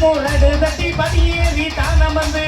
போலடு தட்டி படியேறி தான் அமர்ந்து